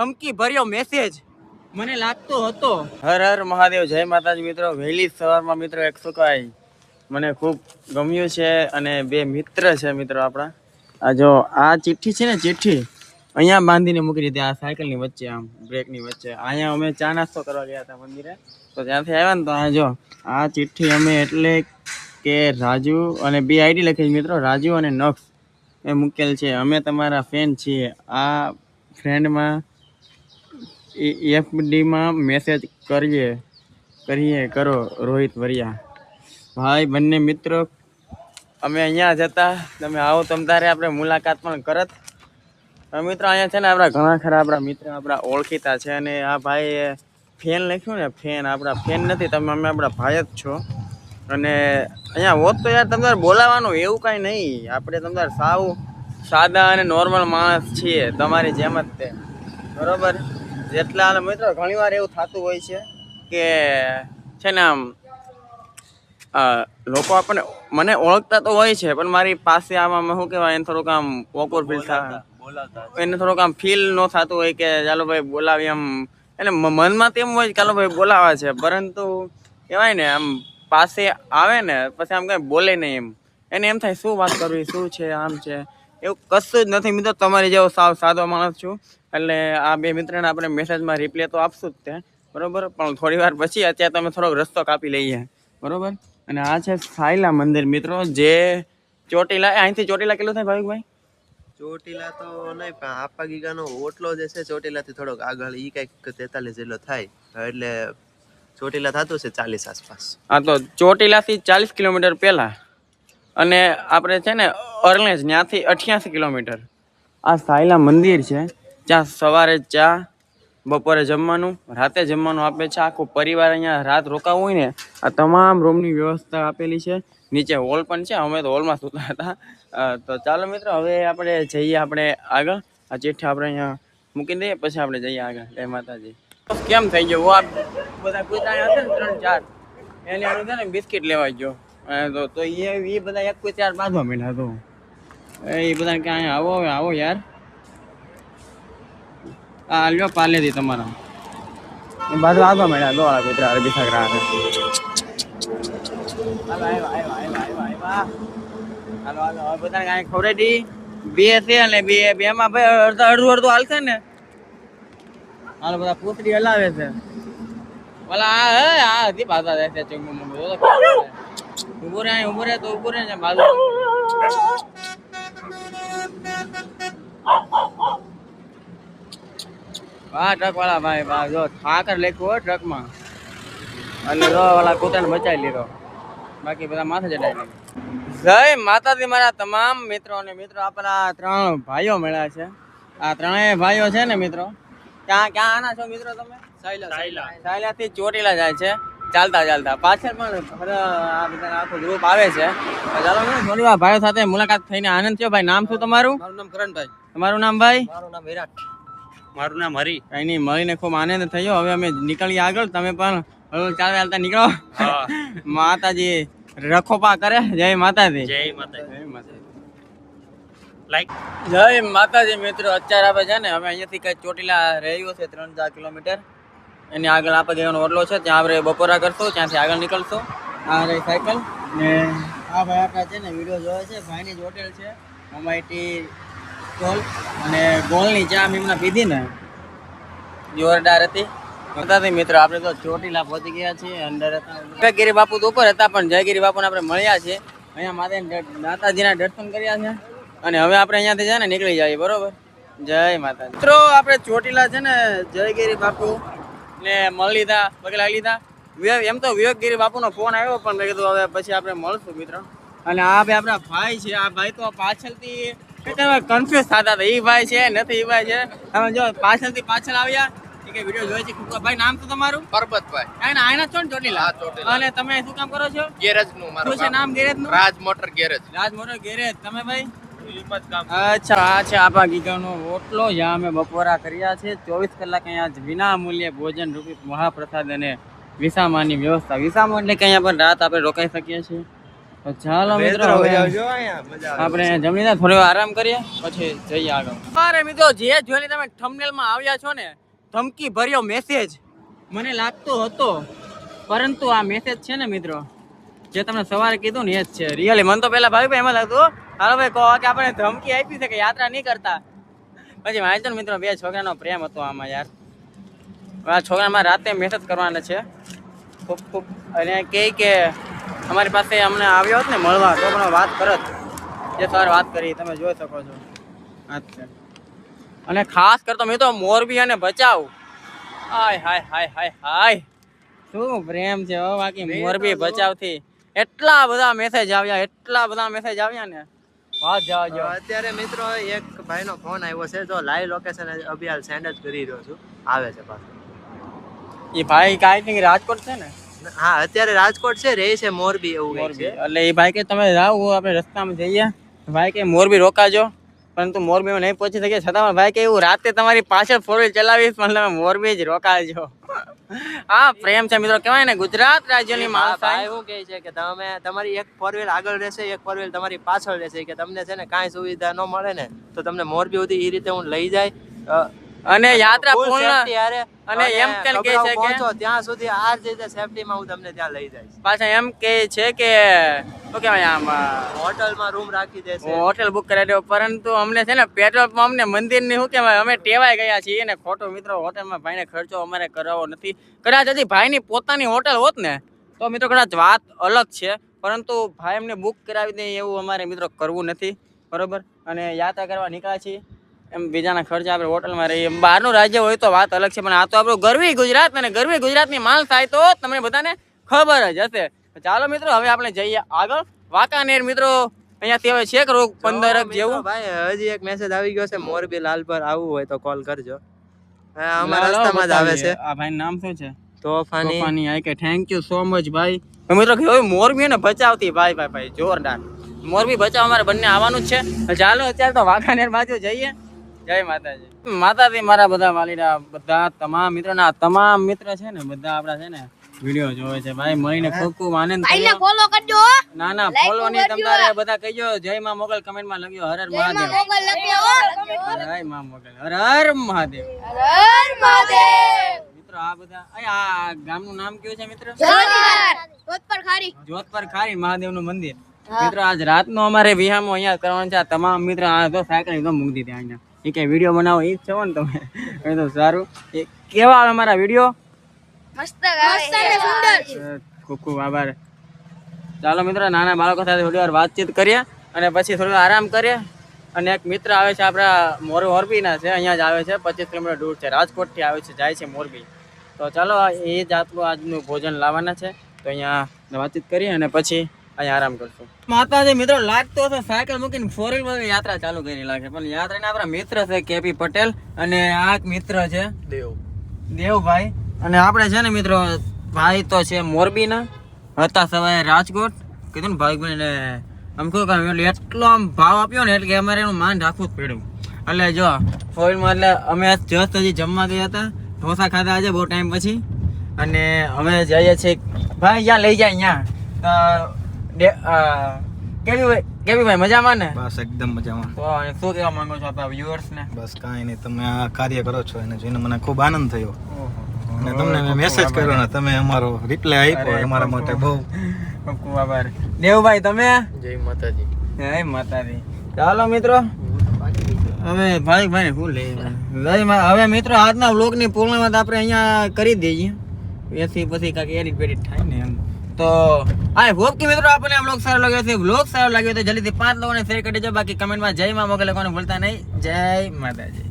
ધમકી ભર્યો મેસેજ મને લાગતો હતો. હર હર મહાદેવ, જય માતાજી મિત્રો. વહેલી સવારમાં મિત્રો એક સુકાય મને ખૂબ ગમ્યું છે અને બે મિત્ર છે મિત્રો આપણા. આ જો, આ ચિઠ્ઠી છે ને, ચિઠ્ઠી? અહીંયા બાંધીને મૂકી દીધી, આ સાયકલની વચ્ચે આમ, બ્રેકની વચ્ચે. અહીંયા અમે ચા નાસ્તો કરવા ગયા હતા મંદિરે. તો ત્યાંથી આવ્યા ને તો આ જો, આ ચિઠ્ઠી અમે એટલે કે રાજુ અને બે આઈડી લખી મિત્રો, રાજુ અને નક્ષ. એ મૂકેલ છે. અમે તમારા ફેન છીએ. આ ફ્રેન્ડમાં એફડીમાં મેસેજ કરીએ કરીએ, કરો, રોહિત વરિયા. ભાઈ, બંને મિત્રો, અમે અહીંયા જતા તમે આવો, તમ તારે આપણે મુલાકાત પણ કરત. મિત્રો, અહીંયા છે ને આપણા ઘણા ખરા આપણા મિત્ર, આપણા ઓળખીતા છે અને આ ભાઈ ફેન લખ્યું ને, ફેન. આપણા ફેન નથી, તમે, અમે આપણા ભાઈ જ છો. અને અહીંયા હોત તો યાર તમારે બોલાવવાનું એવું કાંઈ નહીં. આપણે તમારે સાવ સાદા અને નોર્મલ માણસ છીએ, તમારી જેમ જ તે. બરોબર? જેટલા મિત્રો ઘણીવાર એવું થતું હોય છે કે છે ને આમ લોકો આપણને મને ઓળખતા તો હોય છે પણ મારી પાસે આમાં શું કહેવાય એને થોડુંક આમ ઓકવર ફીલ થાય. એને થોડુંક આમ ફીલ ન થતું હોય કે ચાલો ભાઈ બોલાવી આમ એને મનમાં તેમ હોય કે ચાલો ભાઈ બોલાવા છે પરંતુ કહેવાય ને આમ પાસે આવે ને પછી આમ કંઈ બોલે નહીં એમ. એને એમ થાય શું વાત કરવી શું છે આમ છે? એવું કશું જ નથી મિત્રો તમારી જેવો સાવ સાદો માણસ છું. એટલે આ બે મિત્રને આપણે મેસેજમાં રિપ્લે તો આપશું જ તે બરાબર? પણ થોડી વાર પછી અત્યારે તમે થોડોક રસ્તો કાપી લઈએ. બરોબર? અને આ છે સાયલા મંદિર મિત્રો જે ચોટીલા અહીંથી ચોટીલા કેટલું થાય ભાવિકભાઈ? ચોટીલા તો નહીં પણ આપા ગીગાનો ઓટલો જે છે ચોટીલાથી થોડોક આગળ એ કંઈક તેતાલીસ જેટલો થાય. એટલે ચોટીલા થતું છે ચાલીસ આસપાસ. હા તો ચોટીલાથી ચાલીસ કિલોમીટર પહેલાં. અને આપણે છે ને અરલેજ, ત્યાંથી અઠ્યાસી કિલોમીટર. આ સાયલા મંદિર છે. જ્યાં સવારે ચા, બપોરે જમવાનું, રાતે જમવાનું આપે છે. આખો પરિવાર અહીંયા રાત રોકાવું હોય ને, આ તમામ રૂમની વ્યવસ્થા આપેલી છે. નીચે હોલ પણ છે. અમે તો હોલમાં સૂતા હતા. તો ચાલો મિત્રો, હવે આપણે જઈએ આપણે આગળ. આ ચિઠ્ઠી આપણે અહીંયા મૂકી દઈએ, પછી આપણે જઈએ આગળ. જય માતાજી. કેમ થઈ ગયો? બધા કૂતરા ત્રણ ચાર? એને આનું ને બિસ્કિટ લેવા ગયો. તો તો એ એ બધા એક કોઈ ચાર બાંધવા માંડ્યા તો. એ બધા કે અહીંયા આવો આવો યાર. આ લ્યો પાલેથી તમારા. એ બાજુ આગવા માંડ્યા દો આ કુતરા અરબી સાગરા હાલો હાલો બધાને કાંઈ ખવડાવી બે છે અને બે બે માં ભાઈ, અડધા, અડધું અડધું હાલશે ને? હાલો, બધા પૂતળી હલાવે છે. ઓલા આ, હે, આ હજી પાછા છે ચંગુ મંગુ ઊભો રહે ઊભો રહે તો ઊભો રહે ને બાજુ. વાહ ટ્રક વાળા ભાઈ વાહ જો ઠાકર લખ્યું હોય ટ્રકમાં એટલે જો વાળા કૂતરાને બચાવી લીધો. બાકી બધા માથે ચડાવી લીધો જય માતાજી મારા તમામ મિત્રો અને મિત્રો આપણા ત્રણ ભાઈઓ મળ્યા છે. આ ત્રણેય ભાઈઓ છે ને મિત્રો ક્યાં ક્યાં આના છો મિત્રો તમે? સાયલા થી ચોટીલા જાય છે. ચાલતા ચાલતા. પાછળ પણ આ બધા આખું ગ્રુપ આવે છે. ચાલો ને થોડી વાર ભાઈઓ સાથે મુલાકાત થઈને આનંદ થયો. ભાઈ નામ શું તમારું? મારું નામ કરણભાઈ. તમારું નામ ભાઈ? મારું નામ વિરાટ. મારું નામ હરી. કઈ નહીં મળીને ખૂબ આનંદ થયો. હવે અમે નીકળીએ આગળ. તમે પણ હળવું ચાલતા ચાલતા નીકળો. માતાજી રખોપા કરે. જય માતાજી. જય માતા જય માતાજી. લાઈક જય માતાજી મિત્રો. અત્યારે આપણે છે ને હવે અહીંયાથી કઈ ચોટીલા રહ્યું છે ત્રણ ચાર કિલોમીટર. એની આગળ આપણે જવાનો ઓટલો છે, ત્યાં આપણે બપોરા કરશું, ત્યાંથી આગળ નીકળશું. આ રહી સાયકલ ને આ ભાઈ આપણા છે ને વીડિયો જોવે છે, ભાઈની જ હોટેલ છે એમઆઈટી ગોલ અને ગોલની ચા મેં એમના પીધી ને, જોરદાર હતી. બતાતી મિત્રો, આપણે તો ચોટીલા પહોંચી ગયા છીએ, અંદર હતા. જયગીરી બાપુ તો ઉપર હતા, પણ જયગીરી બાપુને આપણે મળ્યા છે અહીંયા માતા માતાજીના દર્શન કર્યા છે. અને હવે આપણે અહીંયાથી છે ને નીકળી જઈએ, બરોબર? જય માતા મિત્રો, આપણે ચોટીલા છે ને, જયગીરી બાપુ ને મળી લીધા પગલા લીધા. એમ તો વિવેકગીરી બાપુનો ફોન આવ્યો પણ મેં કીધું હવે પછી આપણે મળશું મિત્રો. અને આ ભાઈ આપણા ભાઈ છે આ ભાઈ તો પાછળથી કન્ફ્યુઝ થતા હતા. એ ભાઈ છે નથી એ ભાઈ છે. તમે જો પાછળથી પાછળ આવ્યા કે વીડિયો જોઈ છે. ભાઈ નામ તો તમારું? પરબતભાઈ. આના આના ને ચોટીલા? હા, ચોટીલા. અને તમે શું કામ કરો છો? ગેરેજનું શું છે નામ ગેરેજનું Raj motor garage. Raj motor garage. તમે ભાઈ? અચ્છા આ છે આપા ગીગાનો ઓટલો. જ્યાં અમે બપોરા કર્યા છે. ચોવીસ કલાક અહીંયા જ વિના મૂલ્યે ભોજન રૂપી મહાપ્રસાદ અને વિસામાની વ્યવસ્થા. વિસામો એટલે કે અહીંયા પણ રાત આપણે રોકાઈ શકીએ છીએ. તો ચાલો મિત્રો આપણે જમીને થોડો આરામ કરીએ પછી જઈએ આગળ. અરે મિત્રો જે જોઈને તમે thumbnail માં આવ્યા છો ને ધમકી ભર્યો મેસેજ મને લાગતો હતો પરંતુ આ મેસેજ છે ને મિત્રો જે તમને સવારે કીધું ને એ જ છે. રિયલી મને તો પેલા ભાઈ ભાઈ એમાં લાગતું હાલો ભાઈ કહો કે આપણે ધમકી આપી છે કે યાત્રા નહીં કરતા? પછી વાંચો મિત્રો બે છોકરાનો પ્રેમ હતો આમાં યાર. આ છોકરામાં રાતે મેસેજ કરવાના છે. ખૂબ ખૂબ. અને કહે કે અમારી પાસે અમને આવ્યો હોત ને મળવા તો પણ વાત કરત. જે સવારે વાત કરી તમે જોઈ શકો છો. છે. અને ખાસ કરતો મેં તો મોરબી અને બચાવ હાય હાય હાય હાય હાય. શું પ્રેમ છે બાકી મોરબી બચાવથી એટલા બધા મેસેજ આવ્યા એટલા બધા મેસેજ આવ્યા ને. વાત જવા તો જો અત્યારે મિત્રો એક ભાઈનો ફોન આવ્યો છે તો લાઈવ લોકેશન અભિયાલ સેન્ડ જ કરી રહ્યો છું. આવે છે પાછો. એ ભાઈ કાંઈ નહીં રાજકોટ છે ને? હા અત્યારે રાજકોટ છે રહે છે મોરબી એવું છે. એટલે એ ભાઈ કે તમે જાઓ આપણે રસ્તામાં જઈએ. ભાઈ કે મોરબી રોકાજો. પરંતુ મોરબીમાં નહીં પહોંચી શકીએ. છતાં ભાઈ કે એવું રાતે તમારી પાછળ ફોર વ્હીલ ચલાવીશ પણ તમે મોરબી જ રોકાજો. હા પ્રેમ છે મિત્રો કહેવાય ને ગુજરાત રાજ્યની માણસાઈ એવું કહે છે કે તમે તમારી એક ફોર વ્હીલ આગળ રહેશે એક ફોર વ્હીલ તમારી પાછળ રહેશે કે તમને છે ને કાંઈ સુવિધા ન મળે ને તો તમને મોરબી સુધી એ રીતે હું લઈ જાય. અને યાત્રા પૂર્ણ અને એમ કહે છે કે- ત્યાં સુધી આ જ રીતે સેફટીમાં હું તમને ત્યાં લઈ જઈશ. પાછા એમ કે છે કે શું કહેવાય આમ હોટલમાં રૂમ રાખી દેશે. હોટેલ બુક કરાવી દેવો પરંતુ અમને છે ને પેટ્રોલ પંપ ને મંદિરની શું કહેવાય અમે ટેવાઈ ગયા છીએ ને ખોટો મિત્રો હોટલમાં ભાઈને ખર્ચો અમારે કરાવવો નથી. કદાચ હજી ભાઈની પોતાની હોટલ હોત ને તો મિત્રો કદાચ વાત અલગ છે પરંતુ ભાઈ એમને બુક કરાવી દે એવું અમારે મિત્રો કરવું નથી. બરોબર? અને યાત્રા કરવા નીકળ્યા છીએ. એમ બીજાના ખર્ચા આપણે હોટલમાં રહીએ. બહારનું રાજ્ય હોય તો વાત અલગ છે પણ આ તો આપણું ગરવી ગુજરાત અને ગરવી ગુજરાતની માલ થાય તો તમને બધાને ખબર જ હશે. ચાલો મિત્રો હવે આપણે જઈએ આગળ. વાંકાનેર મિત્રો અહીંયાથી હવે છે રોગ પંદર જેવું? ભાઈ હજી એક મેસેજ આવી ગયો છે મોરબી લાલ પર આવવું હોય તો કોલ કરજો. અમારા રસ્તામાં જ આવે છે. આ ભાઈ નામ શું છે? તોફાની. તોફાની આઈ કે થેન્ક યુ સો મચ ભાઈ. મિત્રો મિત્રો હવે મોરબી ને બચાવતી ભાઈ ભાઈ ભાઈ જોરદાર. મોરબી બચાવ અમારે બંને આવવાનું જ છે. ચાલો અત્યારે તો વાંકાનેર બાજુ જઈએ. જય માતાજી. માતાજી મારા બધા વાલીડા બધા તમામ મિત્રોના તમામ મિત્ર છે ને બધા આપડા છે ને વીડિયો જોવે છે. ભાઈ મળીને ખૂબ ખૂબ આનંદ થયો ફોલો કરજો ના ના ફોલો તમારે બધા કહીજો જય માં મોગલ કમેન્ટમાં લખ્યો હર હર મહાદેવ. મોગલ જય માં મોગલ હર હર મહાદેવ. હર મહાદેવ. મિત્રો આ બધા આ ગામનું નામ કયું છે મિત્ર? જોધપર ખારી. જોધપર ખારી મહાદેવનું મંદિર. મિત્રો આજ રાતનો અમારે વિહામો અહીંયા કરવાનું છે. તમામ મિત્રો આ તો સાયકલ એકદમ મૂકી દીધી અહીંયા. એ કે વીડિયો બનાવો એ જ છો ને તમે? એ તો સારું. એ કેવા આવે મારા વીડિયો મસ્ત મસ્ત અને સુંદર. ખૂબ ખૂબ આભાર. ચાલો મિત્રો નાના બાળકો સાથે થોડી વાર વાતચીત કરીએ અને પછી થોડી વાર આરામ કરીએ. અને એક મિત્ર આવે છે આપણા મોર મોરબીના છે અહીંયા જ આવે છે પચીસ કિલોમીટર દૂર છે રાજકોટથી આવે છે જાય છે મોરબી. તો ચાલો એ જ આટલું આજનું ભોજન લાવવાના છે. તો અહીંયા વાતચીત કરીએ અને પછી અહીંયા આરામ કરશું. માતાજી મિત્રો લાગતો હતો સાયકલ મૂકીને ફોર વ્હીલ યાત્રા ચાલુ કરી લાગે પણ યાત્રા આપણા મિત્ર છે કેપી પટેલ અને આ એક મિત્ર છે દેવ. દેવભાઈ. અને આપણે છે ને મિત્રો ભાઈ તો છે મોરબીના. હતા સવારે રાજકોટ. કીધું ને ભાઈ ને આમ કહું કે એટલો આમ ભાવ આપ્યો ને એટલે કે અમારે એનું માન રાખવું જ પડ્યું. એટલે જો ફોઇલમાં એટલે અમે જસ્ટ હજી જમવા ગયા હતા. ઢોસા ખાધા આજે બહુ ટાઈમ પછી. અને અમે જઈએ છીએ ભાઈ અહીંયા લઈ જાય અહીંયા કેવી ભાઈ કેવી ભાઈ મજામાં ને? બસ એકદમ મજામાં. તો શું કહેવા માંગો છો આપણા વ્યુઅર્સ ને? બસ કાંઈ નહીં તમે આ કાર્ય કરો છો એને જોઈને મને ખૂબ આનંદ થયો. અને તમને મેં મેસેજ કર્યો ને તમે અમારો રિપ્લાય આપ્યો અમારા માટે બહુ. ખૂબ ખૂબ આભાર. દેવભાઈ તમે? જય માતાજી. જય માતાજી. ચાલો મિત્રો હવે ભાઈ ભાઈ શું લે ભાઈ હવે મિત્રો આજના વ્લોગની પૂર્ણમાં આપણે અહીંયા કરી દઈએ. એથી પછી કાંઈક એડિટ બેડિટ થાય ને એમ. તો આઈ હોપ કે મિત્રો આપણને આ વ્લોગ સારો લાગ્યો છે. વ્લોગ સારો લાગ્યો તો જલ્દીથી પાંચ લોકોને શેર કરી દેજો. બાકી કમેન્ટમાં જય માં મોકલે કોને ભૂલતા નહીં. જય માતાજી.